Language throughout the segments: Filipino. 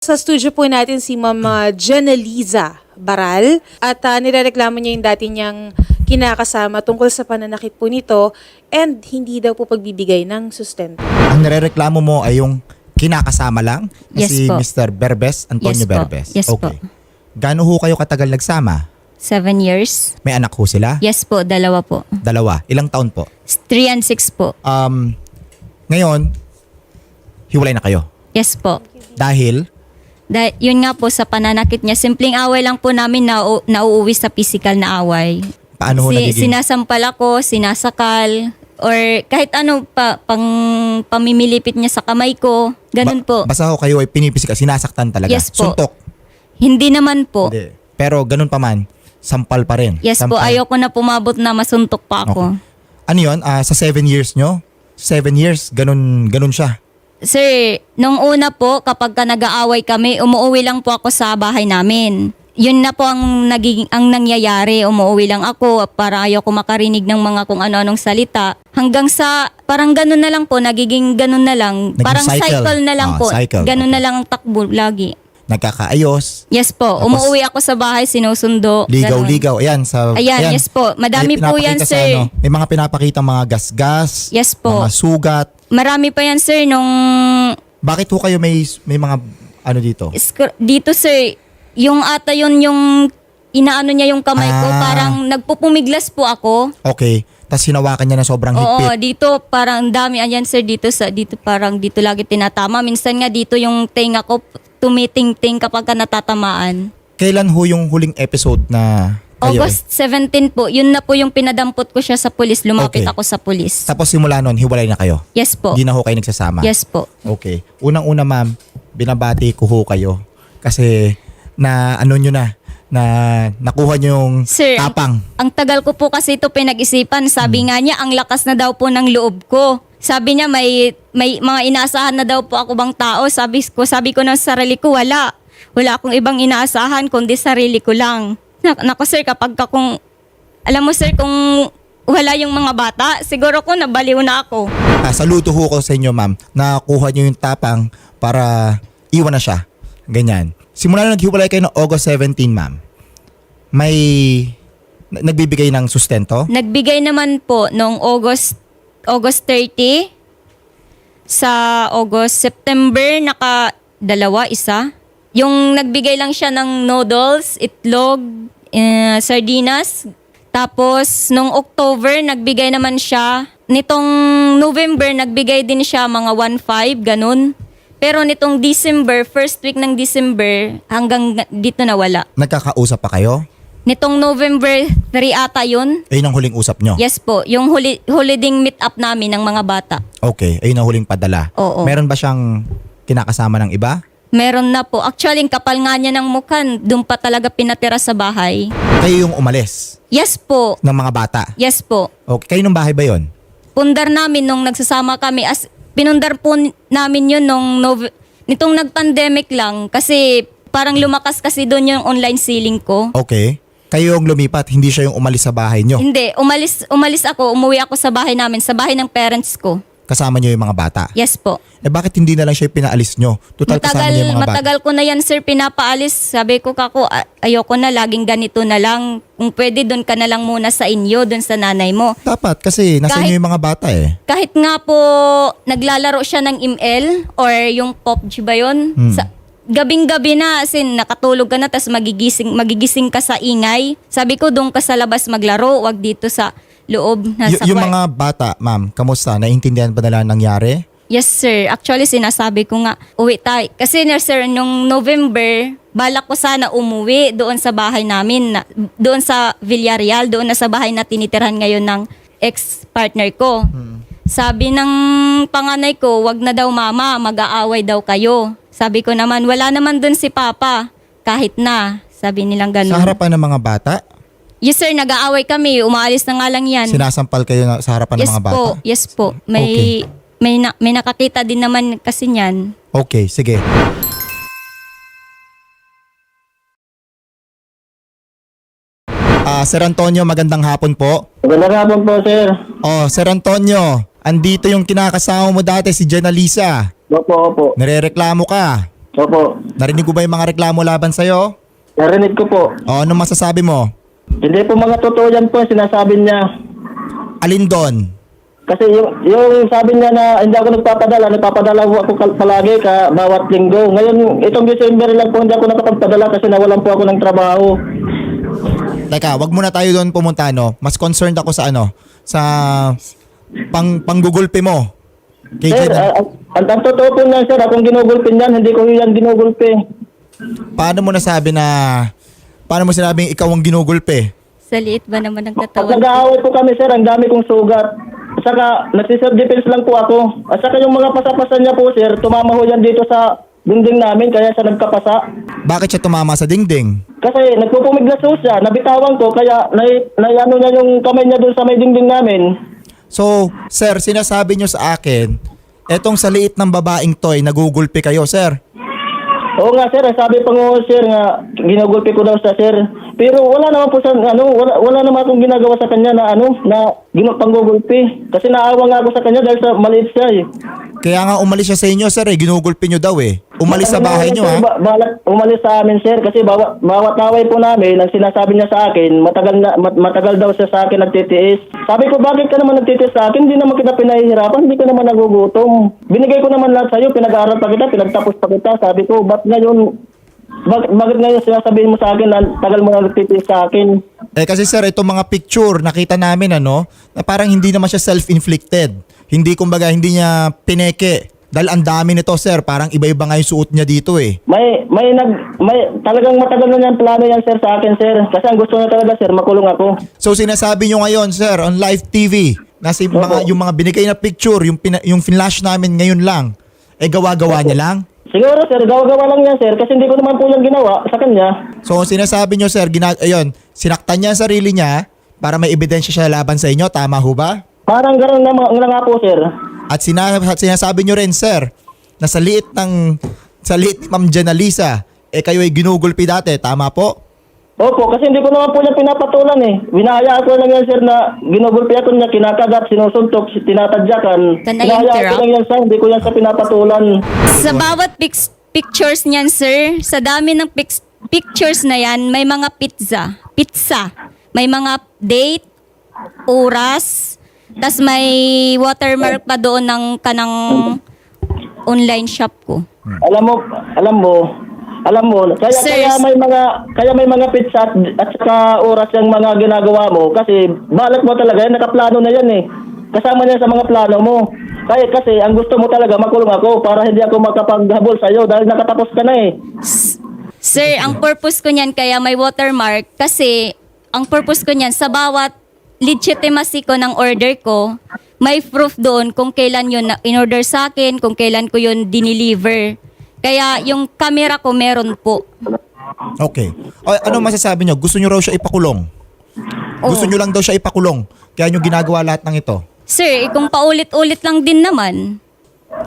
Sa studio po natin si Ma'am uh, Janeliza Baral at uh, nirereklamo niya yung dati niyang kinakasama tungkol sa pananakit po nito and hindi daw po pagbibigay ng sustento. Ang nirereklamo mo ay yung kinakasama lang na Yes si po. Mr. Berbes, Antonio Yes po. Berbes. Yes po. okay. Gaano ho kayo katagal nagsama? Seven years? May anak ho sila? Yes po, dalawa po. Dalawa. Ilang taon po? Three and six po. Um, ngayon, hiwalay na kayo. Yes po. Dahil, Da- yun nga po sa pananakit niya, simpleng away lang po namin na nauuwi sa physical na away. paano ho Si- nagiging... sinasampal ako, sinasakal, or kahit ano pa, pang pamimilipit niya sa kamay ko. Ganun Ba- po. Basta ho kayo ay pinipisika, sinasaktan talaga. Yes po. Suntok. Hindi naman po. Hindi. Pero ganun pa man, sampal pa rin. Yes po, Sampal. ayoko na pumabot na masuntok pa ako. Ano yun? Ah, sa seven years nyo? Seven years, ganun, ganun siya. Sir, nung una po, kapag ka nag-aaway kami, umuwi lang po ako sa bahay namin. Yun na po ang, nagiging, ang nangyayari. Umuwi lang ako para ayaw ko makarinig ng mga kung ano-anong salita. Hanggang sa, parang ganun na lang po, nagiging ganun na lang. Naging parang cycle. cycle, na lang Ah, po. cycle. Ganun Okay. na lang ang takbo lagi. Nagkakaayos, Yes po, Tapos- umuwi ako sa bahay, sinusundo. ganun. ligaw-ligaw. Ayan, sa, Ayan, yes po. Madami May po yan, pinapakita sa sir. ano, may mga pinapakita mga gas-gas, Yes po. mga sugat. Marami pa yan, sir, nung Bakit ho kayo may, may mga ano dito? Dito sir, yung ata yun yung inaano niya yung kamay ko, Ah. parang nagpupumiglas po ako. Okay. Tapos hinawakan niya na sobrang Oo, higpit. dito parang ang dami ayan sir dito sa dito parang dito lagi tinatama. Minsan nga dito yung tenga ko tumiting-ting kapag ka natatamaan. Kailan ho yung huling episode na? August 17 po, yun na po yung pinadampot ko siya sa pulis. Lumapit Okay. ako sa pulis. Tapos simula nun, hiwalay na kayo. Yes po. Hindi na ho kayo nagsasama. Yes po. Okay. Unang-una ma'am, binabati ko ho kayo. Kasi na ano nyo na, na nakuha nyo yung Sir, tapang. Ang tagal ko po kasi ito pinag-isipan. Hmm. Sabi nga niya, ang lakas na daw po ng loob ko. Sabi niya, may, may mga inaasahan na daw po ako bang tao. Sabi ko, sabi ko ng sarili ko, wala. Wala akong ibang inaasahan, kundi sarili ko lang. Nak- Nako sir, kapag ka kung, alam mo sir, kung wala yung mga bata, siguro ko nabaliw na ako. Ah, saludo ho ko sa inyo ma'am. Nakuha nyo yung tapang para iwan na siya. Ganyan. Simula na naghiwalay kayo ng August 17 ma'am. May na- nagbibigay ng sustento? Nagbigay naman po noong August August 30 sa August September naka dalawa isa. Yung nagbigay lang siya ng noodles, itlog, eh, sardinas. Tapos nung October nagbigay naman siya. Nitong November nagbigay din siya mga 1.5 ganun. Pero nitong December, first week ng December, hanggang dito na wala. Nagkakausap pa kayo? Nitong November 3 ata yun, Ayun ang huling usap nyo? Yes po, yung huli, huli ding meet up namin ng mga bata. Okay. Ayun ang huling padala. Oo. Meron ba siyang kinakasama ng iba? Meron na po. Actually, ang kapal nga niya ng mukha, doon pa talaga pinatira sa bahay. Kayo yung umalis Yes po. ng mga bata? Yes po. Okay. Kayo ng bahay ba yon? Pundar namin nung nagsasama kami. As, pinundar po n- namin yun nung Nove- nitong nag-pandemic lang. Kasi parang lumakas kasi doon yung online selling ko. Okay. Kayo yung lumipat, hindi siya yung umalis sa bahay nyo. Hindi, umalis, umalis ako, umuwi ako sa bahay namin, sa bahay ng parents ko. Kasama nyo yung mga bata. Yes po. Eh bakit hindi na lang siya pinaalis nyo? Total kasama matagal, niya yung mga bata. matagal ko na yan, sir, pinapaalis. Sabi ko, kako, a- ayoko na, laging ganito na lang. Kung pwede, doon ka na lang muna sa inyo, doon sa nanay mo. Dapat kasi nasa Kahit- inyo yung mga bata eh. Kahit nga po, naglalaro siya ng ML or yung PUBG ba yun? Hmm. Sa, gabing-gabi na, as in, nakatulog ka na, tapos magigising, magigising ka sa ingay. Sabi ko, doon ka sa labas maglaro, wag dito sa loob. Y- Nasa yung kwar- mga bata, ma'am, kamusta? Naintindihan ba nila ang nangyari? Yes, sir. Actually, sinasabi ko nga, uwi tayo. Kasi, na, sir, nung November, balak ko sana umuwi doon sa bahay namin, na, doon sa Villarreal, doon na sa bahay na tinitirhan ngayon ng ex-partner ko. Sabi ng panganay ko, wag na daw mama, mag-aaway daw kayo. Sabi ko naman, wala naman doon si papa. Kahit na. Sabi nilang ganun. Sa harapan ng mga bata? Yes, sir. Nag-aaway kami. Umaalis na nga lang yan. Sinasampal kayo na, sa harapan yes ng mga bata? po. Yes po. May, may, na, may nakakita din naman kasi niyan. Okay, sige. Ah, Sir Antonio, magandang hapon po. Magandang hapon po, sir. Oh, Sir Antonio, andito yung kinakasama mo dati si Jenna Lisa. Opo, opo. Nirereklamo ka. Opo. Narinig ko ba yung mga reklamo laban sa'yo? Narinig ko po. O ano masasabi mo? Hindi po mga totoo yan po sinasabi niya. Alin doon? Kasi yung, yung sabi niya na hindi ako nagpapadala, nagpapadala po ako kal- palagi ka bawat linggo. Ngayon, itong December lang po hindi ako nakapagpadala kasi nawalan po ako ng trabaho. Teka, wag muna tayo doon pumunta, no? Mas concerned ako sa ano? Sa pang panggugulpe mo. Kay Sir, Jen- ah, ang, ang, ang totoo po niyan, sir, akong ginugulpin yan, hindi ko yan ginugulpi. paano mo nasabi na paano mo sinabing ikaw ang ginugulpe? Sa liit ba naman ng katawan nag-aaway po kami, sir, ang dami kong sugat. Saka, nagsiself-defense lang po ako. At saka yung mga pasapasan niya po, sir, tumama ho yan dito sa dingding namin, kaya siya nagkapasa. Bakit siya tumama sa dingding? Kasi nagpupumiglas ho siya, nabitawan ko, kaya nai, naiano niya yung kamay niya doon sa may dingding namin. So, sir, sinasabi nyo sa akin, etong sa liit ng babaeng toy, nagugulpe kayo, sir. Oo nga, sir, sabi pa nga, sir, nga, ginugulpi ko daw sa sir. Pero wala naman po sa, ano, wala, wala naman akong ginagawa sa kanya na, ano, na ginupanggugulpi. Kasi naawa nga ako sa kanya dahil sa maliit siya, eh. Kaya nga umalis siya sa inyo, sir, eh. Ginugulpe nyo daw, eh. Umalis sa bahay nyo, ha? Ba- balak umalis sa amin, sir, kasi bawat, bawat away po namin, ang sinasabi niya sa akin, matagal, na, mat- matagal daw siya sa akin nagtitiis. Sabi ko, bakit ka naman nagtitiis sa akin? Hindi naman kita pinahihirapan, hindi ka naman nagugutom. Binigay ko naman lahat sa'yo, pinag-aaral pa kita, pinagtapos pa kita. Sabi ko, ba't ngayon, bak- bakit ngayon sinasabihin mo sa akin na tagal mo na nagtitiis sa akin? Eh kasi sir, itong mga picture, nakita namin ano, na parang hindi naman siya self-inflicted. Hindi kumbaga, hindi niya pineke. Dahil ang dami nito sir, parang iba-iba nga yung suot niya dito eh. May, may nag, may, talagang matagal na yan plano yan, sir, sa akin, sir. Kasi ang gusto niya talaga, sir, makulong ako. So sinasabi nyo ngayon sir, on live TV, na si mga, yung mga binigay na picture, yung, pina, yung flash namin ngayon lang, eh gawa-gawa niya lang. Siguro sir, gawa-gawa lang yan sir kasi hindi ko naman po yan ginawa sa kanya. So sinasabi nyo sir, gina, ayun, sinaktan niya ang sarili niya para may ebidensya siya laban sa inyo, tama ho ba? Parang gano'n na, nga nga po sir. At sina, sinasabi nyo rin, sir, na sa liit ng, sa liit ni Ma'am Janalisa, eh kayo ay ginugulpi dati, tama po? Opo, kasi hindi ko naman po yan pinapatulan eh. Binahayaan ko lang yan sir na ginugulpi ako niya, kinakagat, sinusuntok, tinatadyakan. Can I Binahayaan ko interrupt? lang yan sir, hindi ko yan sa pinapatulan. Sa bawat pic- pictures niyan, sir, sa dami ng pic- pictures na yan, may mga pizza. Pizza. May mga date, oras, tas may watermark pa doon ng kanang online shop ko. Alam mo, alam mo, alam mo, kaya Sir, kaya may mga kaya may mga pizza at, at saka oras yung mga ginagawa mo kasi balak mo talaga yan, nakaplano na yan eh. Kasama niya sa mga plano mo. Kaya kasi ang gusto mo talaga makulong ako para hindi ako makapaghabol sa iyo dahil nakatapos ka na eh. Sir, ang purpose ko niyan kaya may watermark kasi ang purpose ko niyan sa bawat legitimacy ko ng order ko, may proof doon kung kailan yun in-order sa akin, kung kailan ko yun dineliver. Kaya yung camera ko meron po. Okay. O, ano masasabi nyo? Gusto nyo raw siya ipakulong? Gusto nyo lang daw siya ipakulong? Kaya nyo ginagawa lahat ng ito? Sir, eh, kung paulit-ulit lang din naman,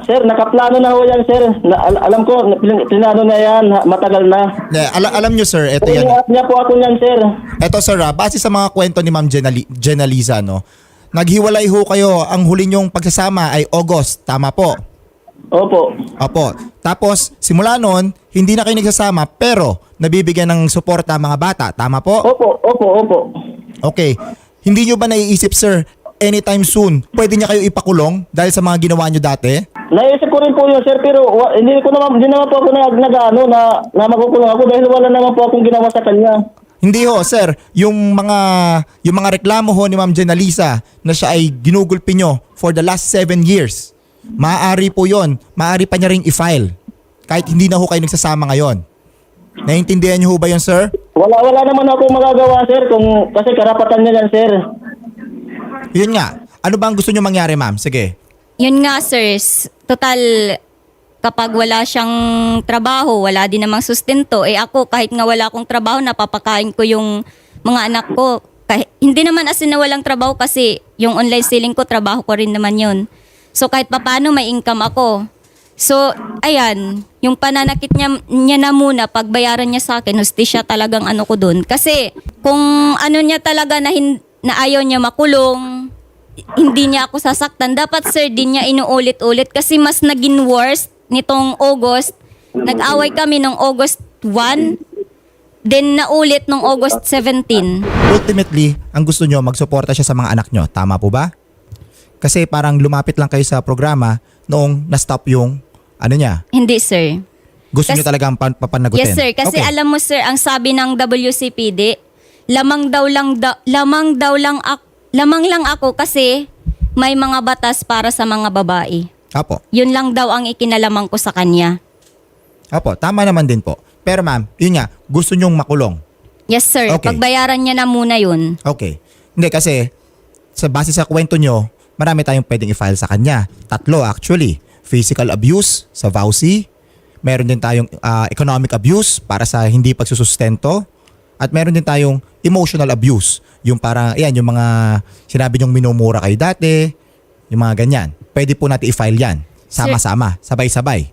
Sir, nakaplano na ho yan, sir. Na, al- alam ko, na- plin- plinano na yan, ha- matagal na. Ne, ala, alam nyo sir, ito yan. Iniingat niya po ako niyan, sir. Ito sir, ah, base sa mga kwento ni Ma'am Jenali- Jenalisa, no? Naghiwalay ho kayo, ang huli nyong pagsasama ay August, tama po? Opo. Opo. Tapos, simula noon, hindi na kayo nagsasama, pero nabibigyan ng suporta ang mga bata, tama po? Opo, opo, opo. Okay. Hindi nyo ba naiisip, sir, anytime soon, pwede niya kayo ipakulong dahil sa mga ginawa nyo dati? Naisip ko rin po yun, sir, pero wa- hindi ko naman, hindi naman po ako nag, nag ano, na, na makukulong ako dahil wala naman po akong ginawa sa kanya. Hindi ho, sir. Yung mga yung mga reklamo ho ni Ma'am Jenalisa na siya ay ginugulpi nyo for the last seven years. Maaari po yon. Maaari pa niya ring i-file. Kahit hindi na ho kayo nagsasama ngayon. Naiintindihan niyo ho ba yun, sir? Wala, wala naman ako magagawa, sir, kung, kasi karapatan niya yan, sir. Yun nga. Ano ba ang gusto niyo mangyari, ma'am? Sige. yun nga sir, total kapag wala siyang trabaho, wala din namang sustento, eh ako kahit nga wala akong trabaho, napapakain ko yung mga anak ko. Kahit, hindi naman as in na walang trabaho kasi yung online selling ko, trabaho ko rin naman yun. So kahit papano may income ako. So, ayan, yung pananakit niya, niya na muna, pagbayaran niya sa akin, hustisya talagang ano ko dun. Kasi kung ano niya talaga na, hin- na ayaw niya makulong, hindi niya ako sasaktan. Dapat sir, din niya inuulit-ulit kasi mas naging worst nitong August Nag-away kami nung August 1, then naulit nung August 17. Ultimately, ang gusto nyo, magsuporta siya sa mga anak nyo. Tama po ba? Kasi parang lumapit lang kayo sa programa noong na-stop yung ano niya. Hindi, sir. Gusto Kas- nyo talagang pan- papanagutin. Yes, sir. Kasi Okay. alam mo, sir, ang sabi ng WCPD, lamang daw lang da- lamang daw lang ak- lamang lang ako kasi may mga batas para sa mga babae. Apo. Yun lang daw ang ikinalamang ko sa kanya. Apo, tama naman din po. Pero ma'am, yun nga, gusto nyong makulong. Yes, sir. Okay. Pagbayaran niya na muna yun. Okay. Hindi kasi, sa base sa kwento nyo, marami tayong pwedeng i-file sa kanya. Tatlo actually. Physical abuse sa VAUSI. Meron din tayong ah, economic abuse para sa hindi pagsusustento. At meron din tayong emotional abuse. Yung para, yan, yung mga sinabi nyong minumura kayo dati. Yung mga ganyan. Pwede po natin i-file yan. Sama-sama. Sabay-sabay.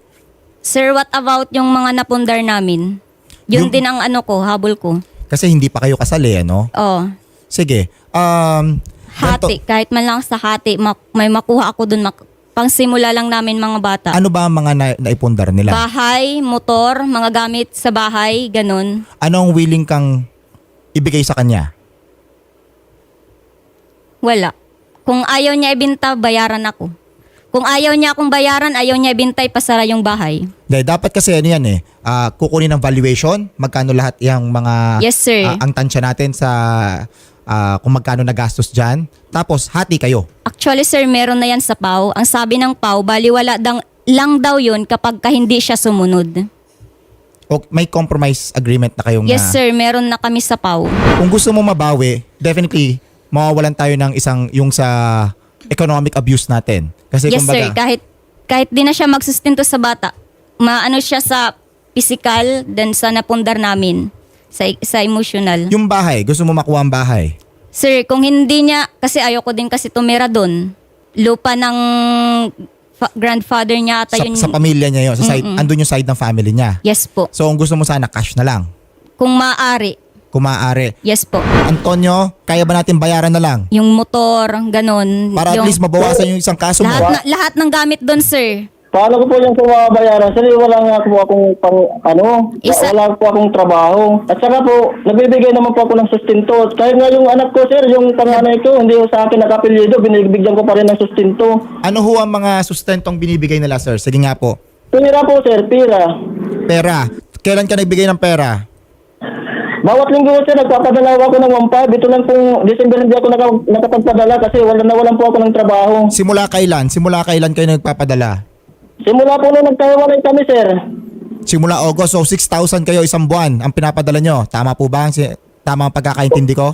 Sir, what about yung mga napundar namin? Yun Yung- din ang ano ko, habol ko. Kasi hindi pa kayo kasali, ano? Oh, Sige. Um, hati. Kahit man lang sa hati, mak- may makuha ako dun. Mak- pangsimula lang namin mga bata. ano ba ang mga na- naipundar nila? Bahay, motor, mga gamit sa bahay, ganun. Anong willing kang ibigay sa kanya? Wala. Kung ayaw niya ibinta, bayaran ako. Kung ayaw niya akong bayaran, ayaw niya ibintay, pasara yung bahay. Dahil dapat kasi ano yan eh, ah, kukunin ng valuation, magkano lahat yung mga Yes, sir. ah, ang tansya natin sa ah, kung magkano nagastos dyan. Tapos hati kayo. Actually, sir, meron na yan sa PAW. Ang sabi ng PAW, baliwala dang, lang daw yun kapag ka hindi siya sumunod. O may compromise agreement na kayong Yes, na- sir, meron na kami sa PAW. Kung gusto mo mabawi, definitely mawawalan tayo ng isang yung sa economic abuse natin. Kasi Yes, kumbaga, sir, kahit, kahit di na siya magsustento sa bata, maano siya sa physical, then sa napundar namin, sa, sa emotional. yung bahay, gusto mo makuha ang bahay. Sir, kung hindi niya, kasi ayoko din kasi tumira doon. Lupa ng fa- grandfather niya ata Sa, yun. sa pamilya niya yun, sa side, andun yung side ng family niya. yes po. So, ang gusto mo sana, cash na lang. Kung maaari, Kung maaari. yes po. Antonio, kaya ba natin bayaran na lang? Yung motor, ganun. Para at yung, least mabawasan yung isang kaso mo. lahat, na, lahat ng gamit doon, sir. Paano ko po yung kumabayaran? Sir, wala nga po akong pang, ano, Isa- wala po akong trabaho. At saka po, nagbibigay naman po ako ng sustento. Kahit nga yung anak ko, sir, yung panganay ko, hindi ko sa akin nakapilyedo, binibigyan ko pa rin ng sustento. Ano ho ang mga sustentong binibigay nila, sir? Sige nga po. Pira po, sir, pira. Pera. Kailan ka nagbigay ng pera? Bawat linggo, sir, nagpapadala ako ng 1.5. Ito lang pong December hindi ako naka, nakapagpadala kasi wala na walan po ako ng trabaho. Simula kailan? Simula kailan kayo nagpapadala? Simula po nung nagkahiwalay kami, sir. Simula August, so 6,000 kayo isang buwan ang pinapadala nyo. Tama po ba? ang si- Tama ang pagkakaintindi ko?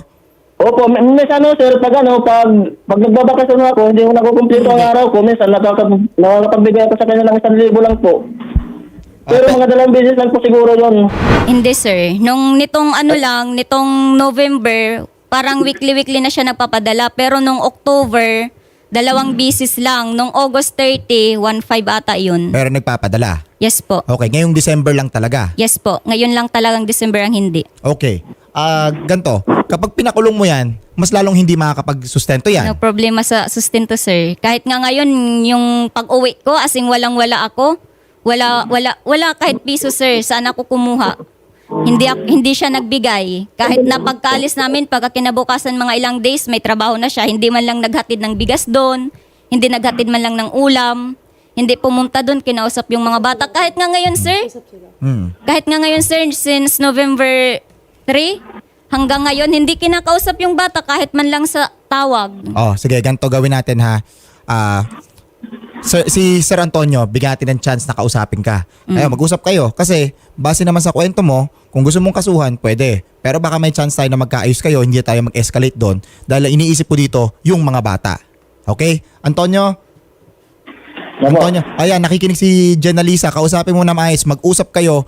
Opo, may, may ano sir, pag ano, pag, pag nagbabakasyon ako, hindi ko nakukumpleto ang araw ko, minsan nakakap, nakakapagbigay ako sa kanya ng 1,000 lang po. Pero Ah, pe- mga dalawang beses lang po siguro yon. Hindi, sir. Nung nitong ano lang, nitong November, parang weekly-weekly na siya nagpapadala. Pero nung October, dalawang bisis lang. Nung August 30, 1.5 ata yun. Pero nagpapadala. Yes po. Okay, ngayong December lang talaga. Yes po. Ngayon lang talagang December ang hindi. Okay. Ah, ganto. Kapag pinakulong mo yan, mas lalong hindi makakapag-sustento yan. No problema sa sustento, sir. Kahit nga ngayon, yung pag-uwi ko, asing walang-wala ako, wala, wala, wala kahit piso, sir. Saan ako kumuha? Hindi, hindi siya nagbigay. Kahit na pagkalis namin, pagka kinabukasan mga ilang days, may trabaho na siya. Hindi man lang naghatid ng bigas doon. Hindi naghatid man lang ng ulam. Hindi pumunta doon, kinausap yung mga bata. Kahit nga ngayon, sir, Hmm. kahit nga ngayon, sir, since November 3, hanggang ngayon, hindi kinakausap yung bata kahit man lang sa tawag. Oh, sige, ganito gawin natin ha. Ah, Sir, si Sir Antonio, bigyan natin ng chance na kausapin ka. Ayun, mag-usap kayo. Kasi, base naman sa kwento mo, kung gusto mong kasuhan, pwede. Pero baka may chance tayo na magkaayos kayo, hindi tayo mag-escalate doon. Dahil iniisip ko dito, yung mga bata. Okay? Antonio? Antonio? Ayan, nakikinig si Jenalisa. Kausapin mo na maayos. Mag-usap kayo.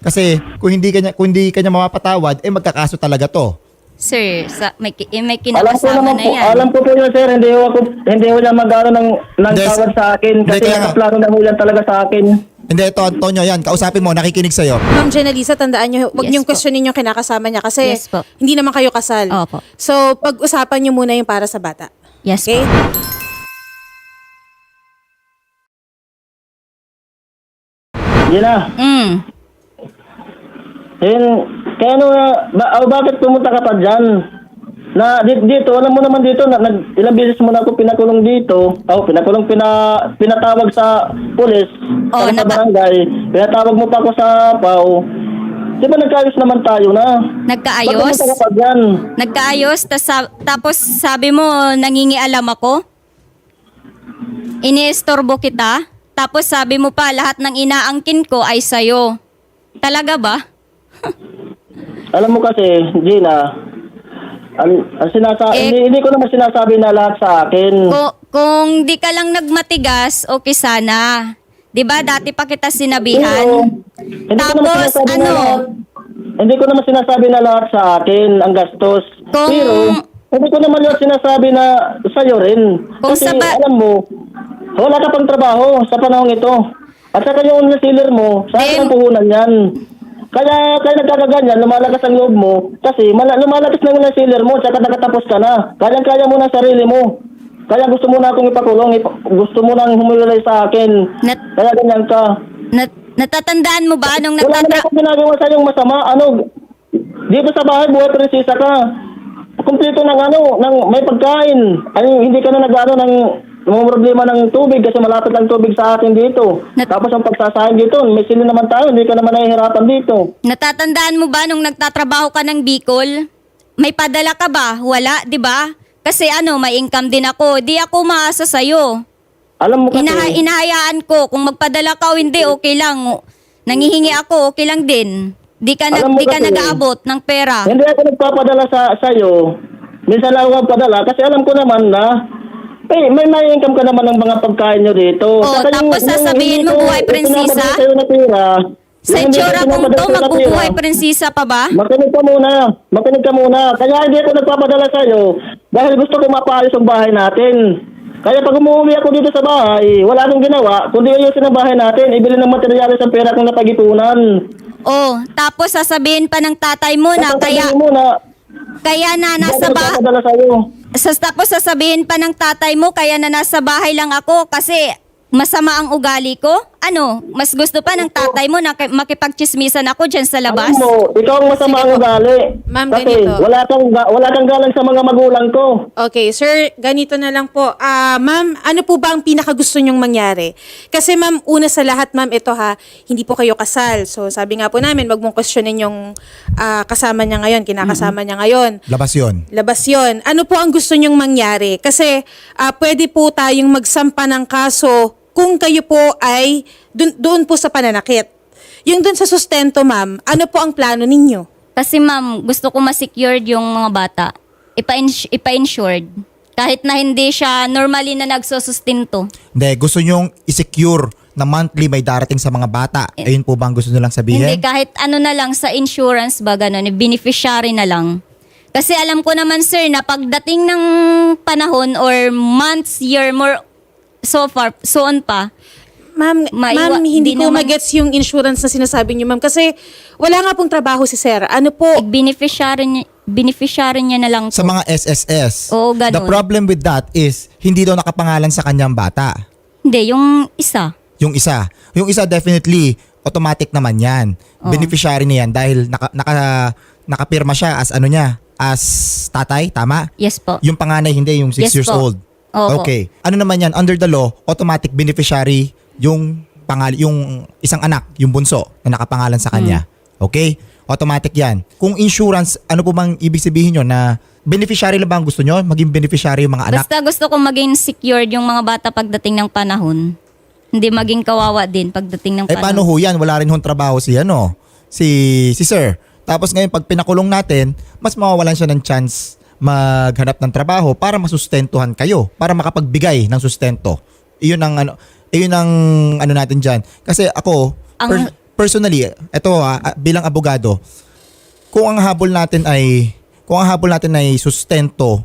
Kasi, kung hindi kanya, kung hindi kanya mapapatawad, eh magkakaso talaga to. Sir, sa, may, ki- eh, may Alam ko kinakasama naman na po, yan. alam ko po yun sir, hindi ko ako, hindi ko niya magano ng, ng Hindi, tawad sa akin kasi kaya nga. nakaplano na ho yan talaga sa akin. Hindi, ito Antonio, yan. Kausapin mo, nakikinig sa'yo. Ma'am Jenalisa, tandaan nyo, huwag Yes niyong po. questionin yung kinakasama niya kasi Yes po. hindi naman kayo kasal. Opo. So, pag-usapan niyo muna yung para sa bata. Yes Okay? Gina, Mm. Yun, kaya ano, ba, oh, bakit pumunta ka pa dyan? Na di- dito, alam mo naman dito, na, nag, ilang beses mo na ako pinakulong dito. Oh, pinakulong, pina, pinatawag sa pulis, Oh, sa naka- barangay. Pinatawag mo pa ako sa PAO. Di ba nagkaayos naman tayo na? Nagkaayos? pumunta ka pa dyan? Nagkaayos, tas tapos sabi mo, nangingialam ako? Iniestorbo kita? Tapos sabi mo pa, lahat ng inaangkin ko ay sayo. Talaga ba? Alam mo kasi, Gina, ang, ang sinasa- Eh- hindi, hindi ko naman sinasabi na lahat sa akin. Kung, kung di ka lang nagmatigas, okay sana. 'Di ba dati pa kita sinabihan? hindi ko naman Tapos, sinasabi na ano? lahat, hindi ko naman sinasabi na lahat sa akin ang gastos. Kung- Pero, hindi ko naman lahat sinasabi na sa'yo rin. Kung Kasi, sa ba- alam mo, wala ka pang trabaho sa panahon ito. At saka yung nasiler mo, sa akin Dem- ang puhunan yan. Kaya, kaya nagkakaganyan, lumalakas ang loob mo. Kasi mala, lumalakas na yung nasiler mo, tsaka nakatapos ka na. Kaya-kaya mo na sarili mo. Kaya gusto mo na akong ipakulong, ipa- gusto mo nang humulilay sa akin. Nat, Kaya ganyan ka. nat, natatandaan mo ba nung Wala naman nagtatra... akong ginagawa sa yung masama. Ano, dito sa bahay, buhay prinsesa ka. Kumpleto ng ano, ng may pagkain. Ay, hindi ka na nag-ano ng problema ng tubig kasi malapit lang tubig sa atin dito. Nat- Tapos ang pagsasahod dito, may sili naman tayo, hindi ka naman nahihirapan dito. Natatandaan mo ba nung nagtatrabaho ka ng Bicol? May padala ka ba? Wala, 'di ba? Kasi ano, may income din ako. Di ako maasa sa'yo. Alam mo kasi, Ina inahayaan ko kung magpadala ka o hindi, okay lang. Nangihingi ako, okay lang din. Di ka, Alam mo di ka kasi- nag-aabot ng pera. hindi ako nagpapadala sa sa'yo. Minsan lang ako magpadala kasi alam ko naman na eh, may may income ka naman ng mga pagkain nyo dito. Oh, Saka tapos sasabihin hindi mo, ko buhay prinsesa? pinapadala sa'yo na pera, Sa yung itsura kong pinapadala to, magbubuhay prinsesa pa ba? Makinig ka muna. Makinig ka muna. Kaya hindi ako nagpapadala sa'yo dahil gusto ko mapaayos ang bahay natin. Kaya pag umuwi ako dito sa bahay, wala akong ginawa, kundi ayusin ang bahay natin, ibili ng materyales ang pera kong napag-ipunan. Oh, tapos sasabihin pa ng tatay mo na kaya mo na, kaya na nasa ba sa'yo. Sas, tapos sasabihin pa ng tatay mo kaya na nasa bahay lang ako kasi masama ang ugali ko? Ano, mas gusto pa ng tatay mo na ki- makipagchismisan ako dyan sa labas? Alam mo, ikaw ang masama ang ugali. Ma'am, Kasi ganito. wala kang, ga- wala kang galang sa mga magulang ko. Okay, sir, ganito na lang po. Ah, ma'am, ano po ba ang pinakagusto nyong mangyari? Kasi ma'am, una sa lahat ma'am, ito ha, hindi po kayo kasal. So sabi nga po namin, wag mong questionin yung ah, kasama niya ngayon, kinakasama niya ngayon. Labas yun. Labas yon. Ano po ang gusto nyong mangyari? Kasi ah, pwede po tayong magsampa ng kaso kung kayo po ay dun, doon po sa pananakit. Yung doon sa sustento, ma'am, ano po ang plano ninyo? Kasi ma'am, gusto ko ma-secured yung mga bata. Ipa-ins- Ipa-insured. Kahit na hindi siya normally na nagsusustinto. Hindi, gusto nyong i-secure na monthly may darating sa mga bata. Ayun po ba ang gusto nilang sabihin? Hindi, kahit ano na lang sa insurance ba ganun, beneficiary na lang. Kasi alam ko naman sir na pagdating ng panahon or months, year, more so far, so on pa, Ma'am, Maiwa- ma'am, hindi di ko naman- magets yung insurance na sinasabi niyo, ma'am. Kasi wala nga pong trabaho si sir. Ano po, beneficiary niya, beneficiary niya na lang Sa po. mga SSS. Oo, ganun. The problem with that is, hindi daw nakapangalan sa kanyang bata. Hindi, yung isa. Yung isa. Yung isa definitely, automatic naman yan. Oo. Beneficiary niya yan dahil naka, naka, nakapirma siya as ano niya, as tatay, tama? Yes po. Yung panganay hindi, yung 6 Yes years po. old. Opo. Okay. Ano naman yan, under the law, automatic beneficiary yung pangal yung isang anak, yung bunso na nakapangalan sa kanya. Hmm. Okay? Automatic yan. Kung insurance, ano po bang ibig sabihin nyo na beneficiary lang ba ang gusto nyo? Maging beneficiary yung mga anak? Basta gusto ko maging secured yung mga bata pagdating ng panahon. Hindi maging kawawa din pagdating ng Eh paano panahon. ho yan? Wala rin hong trabaho si ano, si, si sir. Tapos ngayon pag pinakulong natin, mas mawawalan siya ng chance maghanap ng trabaho para masustentuhan kayo, para makapagbigay ng sustento. Iyon ang ano, iyon ang ano natin diyan. Kasi ako Ang- per- personally, eto ha, ah, bilang abogado, kung ang habol natin ay kung ang habol natin ay sustento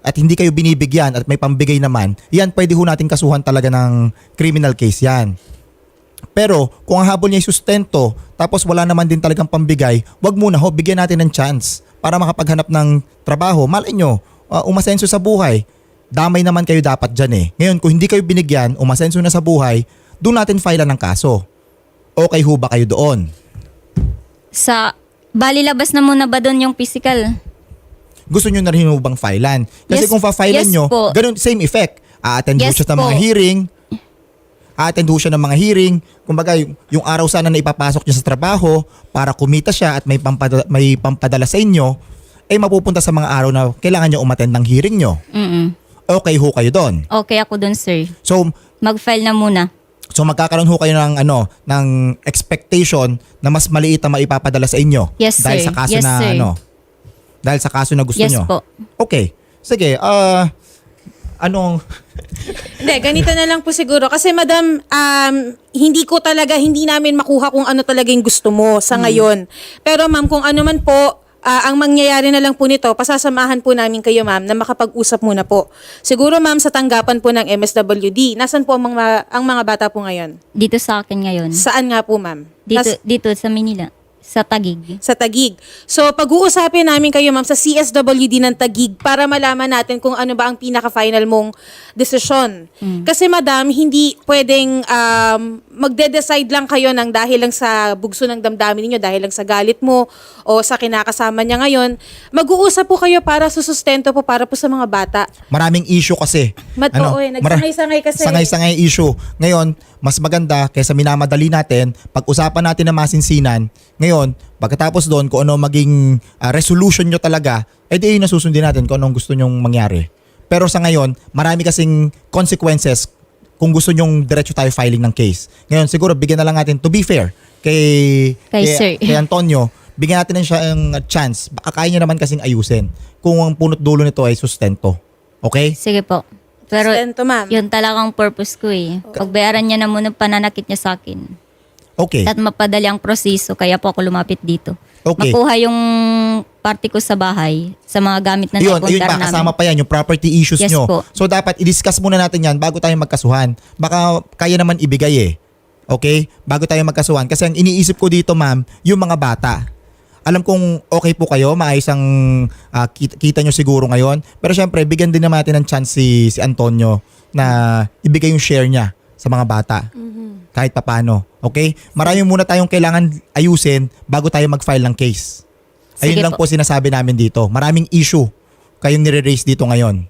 at hindi kayo binibigyan at may pambigay naman, yan pwede ho natin kasuhan talaga ng criminal case yan. Pero kung ang habol niya ay sustento, tapos wala naman din talagang pambigay, wag muna ho, bigyan natin ng chance para makapaghanap ng trabaho. Malay nyo, uh, umasenso sa buhay. Damay naman kayo dapat dyan eh. Ngayon, kung hindi kayo binigyan, umasenso na sa buhay, doon natin file ng kaso. Okay ho ba kayo doon? Sa, bali labas na muna ba doon yung physical? Gusto nyo na rin ho bang filean? Kasi Yes- kung fa-filean yes nyo, po. ganun, same effect. A-attend Yes siya po. mga hearing. A-attend ho siya ng mga hearing. Kumbaga, yung, yung araw sana na ipapasok niya sa trabaho para kumita siya at may pampadala, may pampadala sa inyo, ay mapupunta sa mga araw na kailangan nyo umattend ng hearing nyo. Mm Okay ho kayo doon. Okay ako doon, sir. So, Mag-file na muna. So magkakaroon ho kayo ng ano ng expectation na mas maliit ang maipapadala sa inyo Yes, dahil sir. sa kaso Yes, na sir. ano dahil sa kaso na gusto yes nyo. po. Okay. Sige, ah anong Hindi, ganito na lang po siguro. Kasi madam, um, hindi ko talaga, hindi namin makuha kung ano talaga yung gusto mo sa ngayon. Pero ma'am, kung ano man po, ah, ang mangyayari na lang po nito, pasasamahan po namin kayo ma'am na makapag-usap muna po. Siguro ma'am sa tanggapan po ng MSWD, nasan po ang mga, ang mga bata po ngayon? Dito sa akin ngayon. Saan nga po ma'am? Dito, Nas- dito sa Manila. Sa Tagig. sa Tagig. So, pag-uusapin namin kayo, ma'am, sa CSWD ng Tagig para malaman natin kung ano ba ang pinaka-final mong desisyon. Kasi, madam, hindi pwedeng um, magde-decide lang kayo ng dahil lang sa bugso ng damdamin ninyo, dahil lang sa galit mo o sa kinakasama niya ngayon. Mag-uusap po kayo para susustento po para po sa mga bata. maraming issue kasi. Mat- oo eh, nagsangay-sangay kasi. Sangay-sangay issue. Ngayon, mas maganda kaysa minamadali natin, pag-usapan natin na masinsinan. Ngayon, pagkatapos doon kung ano maging ah, resolution nyo talaga, edi yun nasusundin natin kung anong gusto nyong mangyari. Pero sa ngayon, marami kasing consequences kung gusto nyong diretso tayo filing ng case. Ngayon, siguro bigyan na lang natin, to be fair, kay, Kay sir. kay Antonio, bigyan natin siya ng chance. Baka kaya niya naman kasing ayusin kung ang punot dulo nito ay sustento. Okay? Sige po. Pero Sustento, ma'am. yun talagang purpose ko eh. Pagbayaran niya na muna pananakit niya sa akin. Okay. At mapadali ang proseso, kaya po ako lumapit dito. Okay. Makuha yung party ko sa bahay, sa mga gamit na Yun, naipundar pa, namin. kasama pa yan, yung property issues Yes nyo. po. So dapat i-discuss muna natin yan bago tayo magkasuhan. Baka kaya naman ibigay eh. Okay? Bago tayo magkasuhan. Kasi ang iniisip ko dito ma'am, yung mga bata. Alam kong okay po kayo, maayos ang ah, kita, kita nyo siguro ngayon. Pero syempre, bigyan din naman natin ng chance si, si Antonio na ibigay yung share niya sa mga bata. Kahit papano. Okay? Marami muna tayong kailangan ayusin bago tayo mag-file ng case. Ayun Sige lang po. po sinasabi namin dito. Maraming issue kayong nire-raise dito ngayon.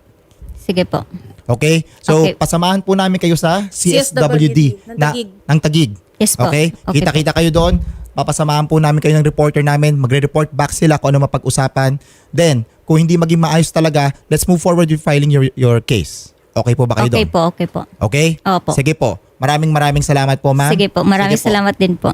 Sige po. Okay? So, Okay. pasamahan po namin kayo sa CSWD CSWD ng na, Taguig. ng Tagig. Yes po. Okay? Okay Kita-kita kayo doon. Papasamahan po namin kayo ng reporter namin. Magre-report back sila kung ano mapag-usapan. Then, kung hindi maging maayos talaga, let's move forward with filing your, your case. Okay po ba kayo Okay doon? po, okay po. Okay? Opo. Sige po. Maraming maraming salamat po, ma'am. Sige po, maraming Sige po. salamat din po.